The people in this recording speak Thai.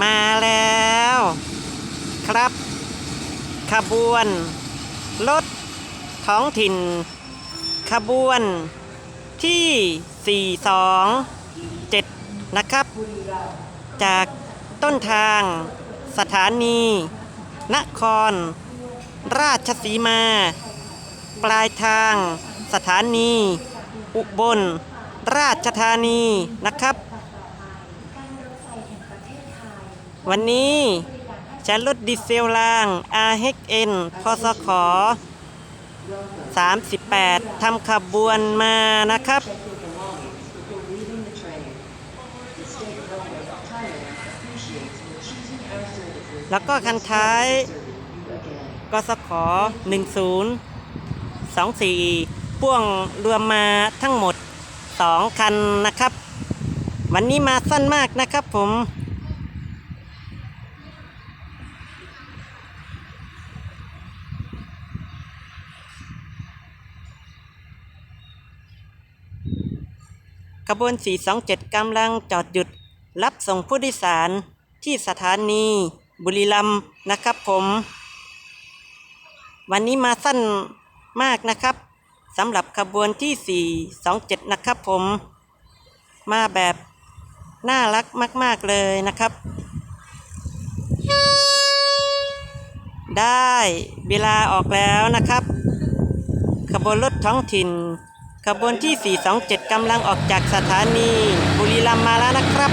มาแล้ว ครับ ขบวน รถ ท้องถิ่น ขบวน ที่ 427 นะครับ จากต้นทาง สถานี นคร ราชสีมา ปลายทาง สถานี อุบล ราชธานีนะครับ วันนี้จะรถดีเซลราง RHN พศข38ทำขบวนมานะครับ แล้วก็คันท้ายกสข10 24 พ่วงรวมมาทั้งหมด 2 คันนะครับ วันนี้มาสั้นมากนะครับผม ขบวน 427 กำลังจอดหยุด รับส่งผู้โดยสารที่สถานีบุรีรัมย์นะครับผม วันนี้มาสั้นมากนะครับสำหรับขบวนที่ 427 นะครับผม มาแบบน่ารักมาก ๆ เลยนะครับ ได้เวลาออกแล้วนะครับ ขบวนรถท้องถิ่น ขบวนที่ 427กำลังออกจากสถานีบุรีรัมย์มาแล้วนะครับ